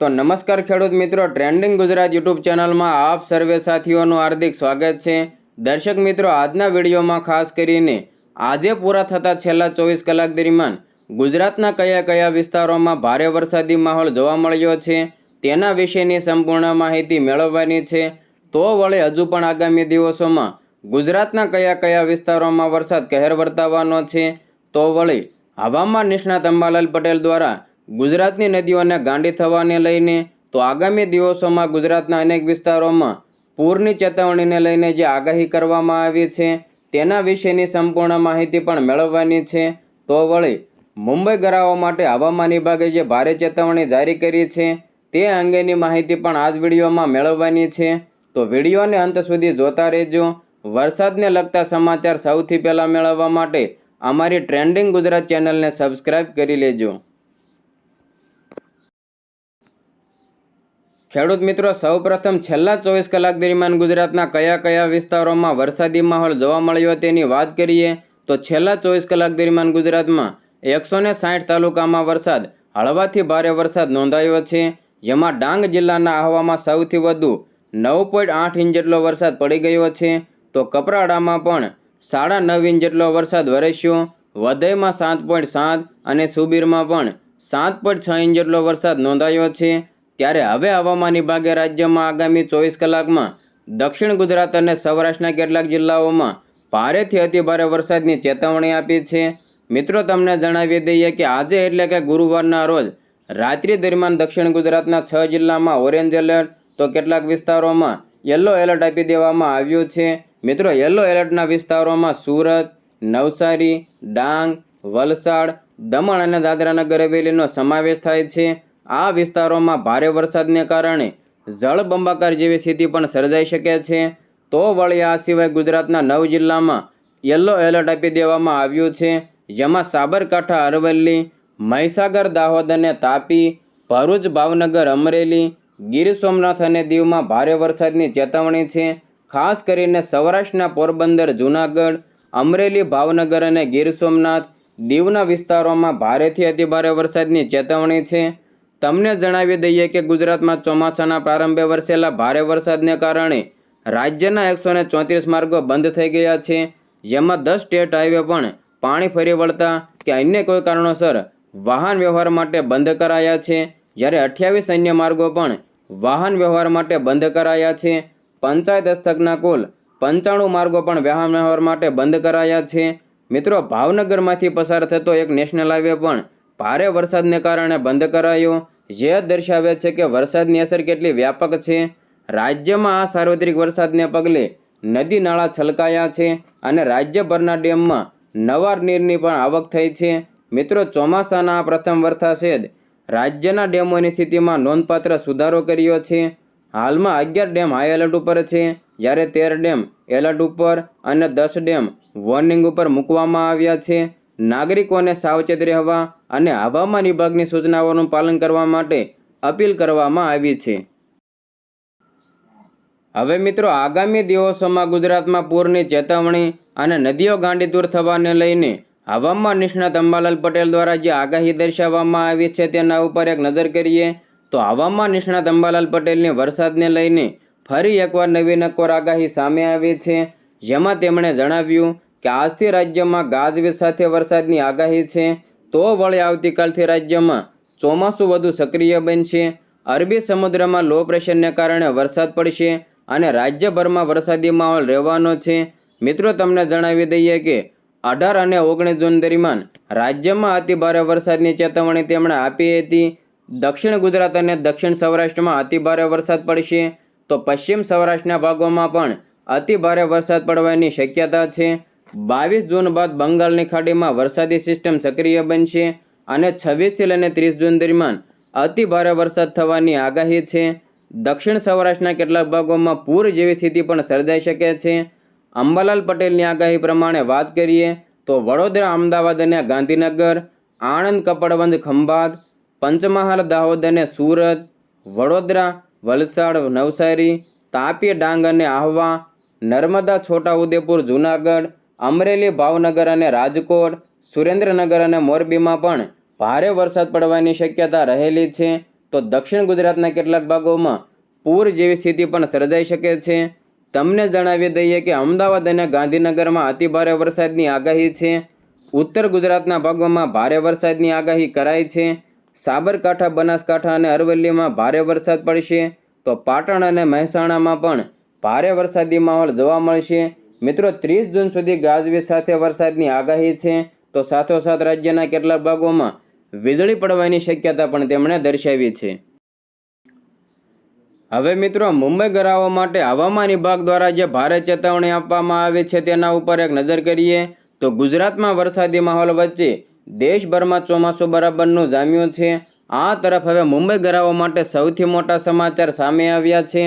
તો નમસ્કાર ખેડૂત મિત્રો ટ્રેન્ડિંગ ગુજરાત યુટ્યુબ ચેનલમાં આપ સર્વે સાથીઓનું હાર્દિક સ્વાગત છે. દર્શક મિત્રો, આજના વિડીયોમાં ખાસ કરીને આજે પૂરા થતા છેલ્લા ચોવીસ કલાક દરમિયાન ગુજરાતના કયા કયા વિસ્તારોમાં ભારે વરસાદી માહોલ જોવા મળ્યો છે, તેના વિશેની સંપૂર્ણ માહિતી મેળવવાની છે. તો વળી હજુ પણ આગામી દિવસોમાં ગુજરાતના કયા કયા વિસ્તારોમાં વરસાદ કહેર વર્તાવવાનો છે, તો વળી હવામાન નિષ્ણાત અંબાલાલ પટેલ દ્વારા ગુજરાતની નદીઓને ગાંડી થવાને લઈને તો આગામી દિવસોમાં ગુજરાતના અનેક વિસ્તારોમાં પૂરની ચેતવણીને લઈને જે આગાહી કરવામાં આવી છે, તેના વિશેની સંપૂર્ણ માહિતી પણ મેળવવાની છે. તો વળી, મુંબઈ ગરાવો માટે હવામાન વિભાગે જે ભારે ચેતવણી જારી કરી છે, તે અંગેની માહિતી પણ આ જ વિડીયોમાં મેળવવાની છે. તો વિડીયોને અંત સુધી જોતા રહેજો. વરસાદને લગતા સમાચાર સૌથી પહેલાં મેળવવા માટે અમારી ટ્રેન્ડિંગ ગુજરાત ચેનલને સબસ્ક્રાઇબ કરી લેજો. ખેડૂત મિત્રો, સૌપ્રથમ છેલ્લા ચોવીસ કલાક દરમિયાન ગુજરાતના કયા કયા વિસ્તારોમાં વરસાદી માહોલ જોવા મળ્યો તેની વાત કરીએ, તો છેલ્લા ચોવીસ કલાક દરમિયાન ગુજરાતમાં એકસો ને સાઠ તાલુકામાં વરસાદ, હળવાથી ભારે વરસાદ નોંધાયો છે. જેમાં ડાંગ જિલ્લાના આહવામાં સૌથી વધુ નવ પોઈન્ટ આઠ ઇંચ જેટલો વરસાદ પડી ગયો છે. તો કપરાડામાં પણ સાડા નવ ઇંચ જેટલો વરસાદ વરસ્યો. વધઈમાં સાત પોઈન્ટ સાત અને સુબીરમાં પણ સાત પોઈન્ટ છ ઇંચ જેટલો વરસાદ નોંધાયો છે. ત્યારે હવે હવામાન વિભાગે રાજ્યમાં આગામી ચોવીસ કલાકમાં દક્ષિણ ગુજરાત અને સૌરાષ્ટ્રના કેટલાક જિલ્લાઓમાં ભારેથી અતિભારે વરસાદની ચેતવણી આપી છે. મિત્રો, તમને જણાવી દઈએ કે આજે એટલે કે ગુરુવારના રોજ રાત્રિ દરમિયાન દક્ષિણ ગુજરાતના છ જિલ્લામાં ઓરેન્જ એલર્ટ તો કેટલાક વિસ્તારોમાં યલો એલર્ટ આપી દેવામાં આવ્યું છે. મિત્રો, યલો એલર્ટના વિસ્તારોમાં સુરત, નવસારી, ડાંગ, વલસાડ, દમણ અને દાદરાનગર હવેલીનો સમાવેશ થાય છે. આ વિસ્તારોમાં ભારે વરસાદને કારણે જળબંબાકાર જેવી સ્થિતિ પણ સર્જાઈ શકે છે. તો વળી આ સિવાય ગુજરાતના નવ જિલ્લામાં યલો એલર્ટ આપી દેવામાં આવ્યું છે, જેમાં સાબરકાંઠા, અરવલ્લી, મહીસાગર, દાહોદ અને તાપી, ભરૂચ, ભાવનગર, અમરેલી, ગીર સોમનાથ અને દીવમાં ભારે વરસાદની ચેતવણી છે. ખાસ કરીને સૌરાષ્ટ્રના પોરબંદર, જૂનાગઢ, અમરેલી, ભાવનગર અને ગીર સોમનાથ દીવના વિસ્તારોમાં ભારેથી અતિભારે વરસાદની ચેતવણી છે. તમને જણાવી દઈએ કે ગુજરાતમાં ચોમાસાના પ્રારંભે વરસેલા ભારે વરસાદને કારણે રાજ્યના એકસો ને ચોત્રીસ માર્ગો બંધ થઈ ગયા છે. જેમાં દસ સ્ટેટ હાઈવે પણ પાણી ફરી વળતા કે અન્ય કોઈ કારણોસર વાહન વ્યવહાર માટે બંધ કરાયા છે. જ્યારે અઠ્યાવીસ અન્ય માર્ગો પણ વાહન વ્યવહાર માટે બંધ કરાયા છે. પંચાયત હસ્તકના કુલ પંચાણું માર્ગો પણ વાહન વ્યવહાર માટે બંધ કરાયા છે. મિત્રો, ભાવનગરમાંથી પસાર થતો એક નેશનલ હાઈવે પણ ભારે વરસાદને કારણે બંધ કરાયો. જે દર્શાવે છે કે વરસાદની અસર કેટલી વ્યાપક છે. રાજ્યમાં આ સાર્વત્રિક વરસાદને પગલે નદી નાળા છલકાયા છે અને રાજ્યભરના ડેમમાં નવા નીરની પણ આવક થઈ છે. મિત્રો, ચોમાસાના પ્રથમ વરસાદ રાજ્યના ડેમોની સ્થિતિમાં નોંધપાત્ર સુધારો કર્યો છે. હાલમાં અગિયાર ડેમ હાઈ એલર્ટ ઉપર છે. જ્યારે તેર ડેમ એલર્ટ ઉપર અને દસ ડેમ વોર્નિંગ ઉપર મૂકવામાં આવ્યા છે. નાગરિકોને સાવચેત રહેવા અને હવામાન વિભાગની સૂચનાઓનું પાલન કરવા માટે અપીલ કરવામાં આવી છે. હવે મિત્રો, આગામી દિવસોમાં ગુજરાતમાં પૂરની ચેતવણી અને નદીઓ ગાંડી દૂર થવાને લઈને હવામાન નિષ્ણાત અંબાલાલ પટેલ દ્વારા જે આગાહી દર્શાવવામાં આવી છે તેના ઉપર એક નજર કરીએ, તો હવામાન નિષ્ણાત અંબાલાલ પટેલની વરસાદને લઈને ફરી એકવાર નવી નકોર આગાહી સામે આવી છે. જેમાં તેમણે જણાવ્યું કે આજથી રાજ્યમાં ગાજવીજ સાથે વરસાદની આગાહી છે, તો વળી આવતીકાલથી રાજ્યમાં ચોમાસું વધુ સક્રિય બનશે. અરબી સમુદ્રમાં લો પ્રેશરને કારણે વરસાદ પડશે અને રાજ્યભરમાં વરસાદી માહોલ રહેવાનો છે. મિત્રો, તમને જણાવી દઈએ કે અઢાર અને ઓગણીસ જૂન દરમિયાન રાજ્યમાં અતિભારે વરસાદની ચેતવણી તેમણે આપી હતી. દક્ષિણ ગુજરાત અને દક્ષિણ સૌરાષ્ટ્રમાં અતિભારે વરસાદ પડશે. તો પશ્ચિમ સૌરાષ્ટ્રના ભાગોમાં પણ અતિભારે વરસાદ પડવાની શક્યતા છે. બાવીસ જૂન બાદ બંગાળની ખાડીમાં વરસાદી સિસ્ટમ સક્રિય બનશે અને છવ્વીસથી લઈને ત્રીસ જૂન દરમિયાન અતિભારે વરસાદ થવાની આગાહી છે. દક્ષિણ સૌરાષ્ટ્રના કેટલાક ભાગોમાં પૂર જેવી સ્થિતિ પણ સર્જાઈ શકે છે. અંબાલાલ પટેલની આગાહી પ્રમાણે વાત કરીએ તો વડોદરા, અમદાવાદ અને ગાંધીનગર, આણંદ, કપડવંજ, ખંભાત, પંચમહાલ, દાહોદ અને સુરત, વડોદરા, વલસાડ, નવસારી, તાપી, ડાંગ અને આહવા, નર્મદા, છોટાઉદેપુર, જૂનાગઢ અમરેલી, ભાવનગર અને રાજકોટ, સુરેન્દ્રનગર અને મોરબીમાં પણ ભારે વરસાદ પડવાની શક્યતા રહેલી છે. તો દક્ષિણ ગુજરાતના કેટલાક ભાગોમાં પૂર જેવી સ્થિતિ પણ સર્જાઈ શકે છે. તમને જણાવી દઈએ કે અમદાવાદ અને ગાંધીનગરમાં અતિભારે વરસાદની આગાહી છે. ઉત્તર ગુજરાતના ભાગોમાં ભારે વરસાદની આગાહી કરાઈ છે. સાબરકાંઠા, બનાસકાંઠા અને અરવલ્લીમાં ભારે વરસાદ પડશે. તો પાટણ અને મહેસાણામાં પણ ભારે વરસાદી માહોલ જોવા મળશે. મિત્રો, ત્રીસ જૂન સુધી ગાજવીજ સાથે વરસાદની આગાહી છે, તો સાથોસાથ રાજ્યના કેટલાક ભાગોમાં વીજળી પડવાની શક્યતા પણ તેમણે દર્શાવી છે. હવે મિત્રો, મુંબઈ ગરાવો માટે હવામાન વિભાગ દ્વારા જે ભારે ચેતવણી આપવામાં આવી છે તેના ઉપર એક નજર કરીએ, તો ગુજરાતમાં વરસાદી માહોલ વચ્ચે દેશભરમાં ચોમાસું બરાબરનું જામ્યું છે. આ તરફ હવે મુંબઈ ગરાવો માટે સૌથી મોટા સમાચાર સામે આવ્યા છે.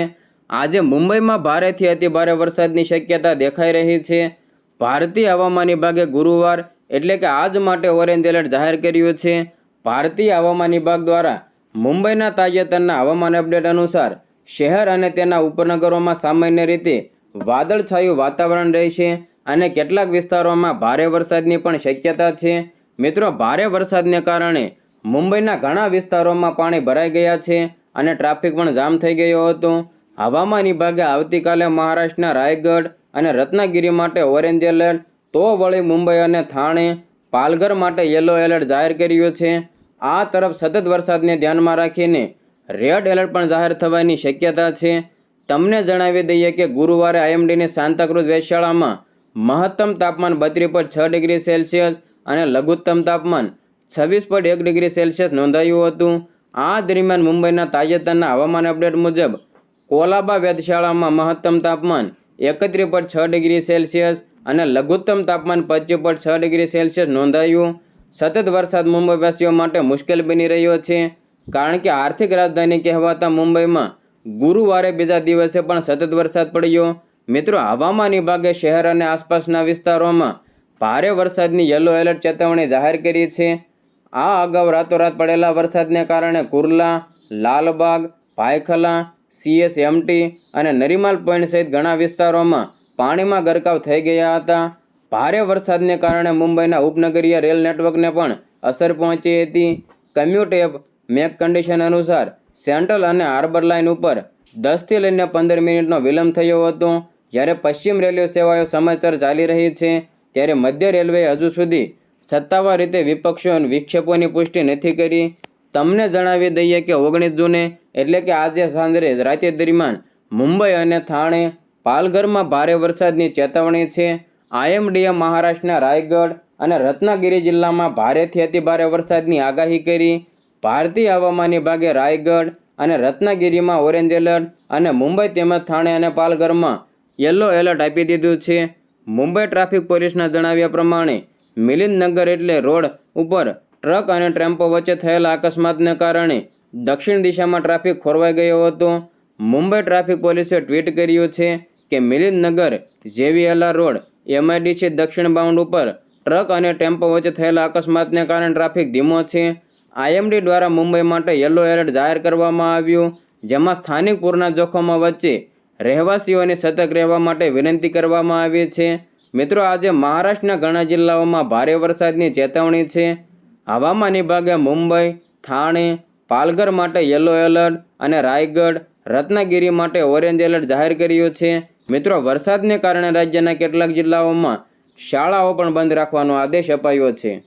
આજે મુંબઈમાં ભારેથી અતિભારે વરસાદની શક્યતા દેખાઈ રહી છે. ભારતીય હવામાન વિભાગે ગુરુવાર એટલે કે આજ માટે ઓરેન્જ એલર્ટ જાહેર કર્યું છે. ભારતીય હવામાન વિભાગ દ્વારા મુંબઈના તાજેતરના હવામાન અપડેટ અનુસાર શહેર અને તેના ઉપનગરોમાં સામાન્ય રીતે વાદળછાયું વાતાવરણ રહેશે અને કેટલાક વિસ્તારોમાં ભારે વરસાદની પણ શક્યતા છે. મિત્રો, ભારે વરસાદને કારણે મુંબઈના ઘણા વિસ્તારોમાં પાણી ભરાઈ ગયા છે અને ટ્રાફિક પણ જામ થઈ ગયો હતો. હવામાન વિભાગે આવતીકાલે મહારાષ્ટ્રના રાયગઢ અને રત્નાગીરી માટે ઓરેન્જ એલર્ટ, તો વળી મુંબઈ અને થાણે પાલઘર માટે યલો એલર્ટ જાહેર કર્યું છે. આ તરફ સતત વરસાદને ધ્યાનમાં રાખીને રેડ એલર્ટ પણ જાહેર થવાની શક્યતા છે. તમને જણાવી દઈએ કે ગુરુવારે આઈએમડીની સાંતાક્રુઝ વેશાળામાં મહત્તમ તાપમાન બત્રીસ પોઈન્ટ છ ડિગ્રી સેલ્સિયસ અને લઘુત્તમ તાપમાન છવ્વીસ પોઈન્ટ એક ડિગ્રી સેલ્સિયસ નોંધાયું હતું. આ દરમિયાન મુંબઈના તાજેતરના હવામાન અપડેટ મુજબ કોલાબા વેધશાળામાં મહત્તમ તાપમાન એકત્રીસ પોઈન્ટ છ ડિગ્રી સેલ્સિયસ અને લઘુત્તમ તાપમાન પચીસ પોઈન્ટ છ ડિગ્રી સેલ્સિયસ નોંધાયું. સતત વરસાદ મુંબઈવાસીઓ માટે મુશ્કેલ બની રહ્યો છે, કારણ કે આર્થિક રાજધાની કહેવાતા મુંબઈમાં ગુરુવારે બીજા દિવસે પણ સતત વરસાદ પડ્યો. મિત્રો, હવામાન વિભાગે શહેર અને આસપાસના વિસ્તારોમાં ભારે વરસાદની યલો એલર્ટ ચેતવણી જાહેર કરી છે. આ અગાઉ રાતોરાત પડેલા વરસાદને કારણે કુર્લા, લાલબાગ ભાયખલા સીએસએમટી અને નરીમાલ પોઈન્ટ સહિત ઘણા વિસ્તારોમાં પાણીમાં ગરકાવ થઈ ગયા હતા. ભારે વરસાદને કારણે મુંબઈના ઉપનગરીય રેલ નેટવર્કને પણ અસર પહોંચી હતી. કમ્યુટ એપ મેક કન્ડિશન અનુસાર સેન્ટ્રલ અને હાર્બર લાઇન ઉપર દસથી લઈને પંદર મિનિટનો વિલંબ થયો હતો. જ્યારે પશ્ચિમ રેલવે સેવાઓ સમાચાર ચાલી રહી છે, ત્યારે મધ્ય રેલવેએ હજુ સુધી સત્તાવાર રીતે વિપક્ષો વિક્ષેપોની પુષ્ટિ નથી કરી. તમને જણાવી દઈએ કે ઓગણીસ જૂને, એટલે કે આજે સાંજે રાતે દરમિયાન, મુંબઈ અને થાણે પાલઘરમાં ભારે વરસાદની ચેતવણી છે. આઈએમડીએ મહારાષ્ટ્રના રાયગઢ અને રત્નાગીરી જિલ્લામાં ભારેથી અતિભારે વરસાદની આગાહી કરી. ભારતીય હવામાન વિભાગે રાયગઢ અને રત્નાગીરીમાં ઓરેન્જ એલર્ટ અને મુંબઈ તેમજ થાણે અને પાલઘરમાં યલો એલર્ટ આપી દીધું છે. મુંબઈ ટ્રાફિક પોલીસના જણાવ્યા પ્રમાણે મિલિંદનગર એટલે રોડ ઉપર ટ્રક અને ટેમ્પો વચ્ચે થયેલા અકસ્માતને કારણે દક્ષિણ દિશામાં ટ્રાફિક ખોરવાઈ ગયો હતો. મુંબઈ ટ્રાફિક પોલીસે ટ્વીટ કર્યું છે કે મિલિંદનગર જેવીએલઆર રોડ, એમઆઈડીસી દક્ષિણ બાઉન્ડ ઉપર ટ્રક અને ટેમ્પો વચ્ચે થયેલા અકસ્માતને કારણે ટ્રાફિક ધીમો છે. આઈએમડી દ્વારા મુંબઈ માટે યલો એલર્ટ જાહેર કરવામાં આવ્યું, જેમાં સ્થાનિક પૂરના જોખમો વચ્ચે રહેવાસીઓને સતર્ક રહેવા માટે વિનંતી કરવામાં આવી છે. મિત્રો, આજે મહારાષ્ટ્રના ઘણા જિલ્લાઓમાં ભારે વરસાદની ચેતવણી છે. હવામાન વિભાગે મુંબઈ, થાણે, પાલઘર માટે યલો એલર્ટ અને રાયગઢ, રત્નાગીરી માટે ઓરેન્જ એલર્ટ જાહેર કર્યું છે. મિત્રો, વરસાદને કારણે રાજ્યના કેટલાક જિલ્લાઓમાં શાળાઓ પણ બંધ રાખવાનો આદેશ અપાયો છે.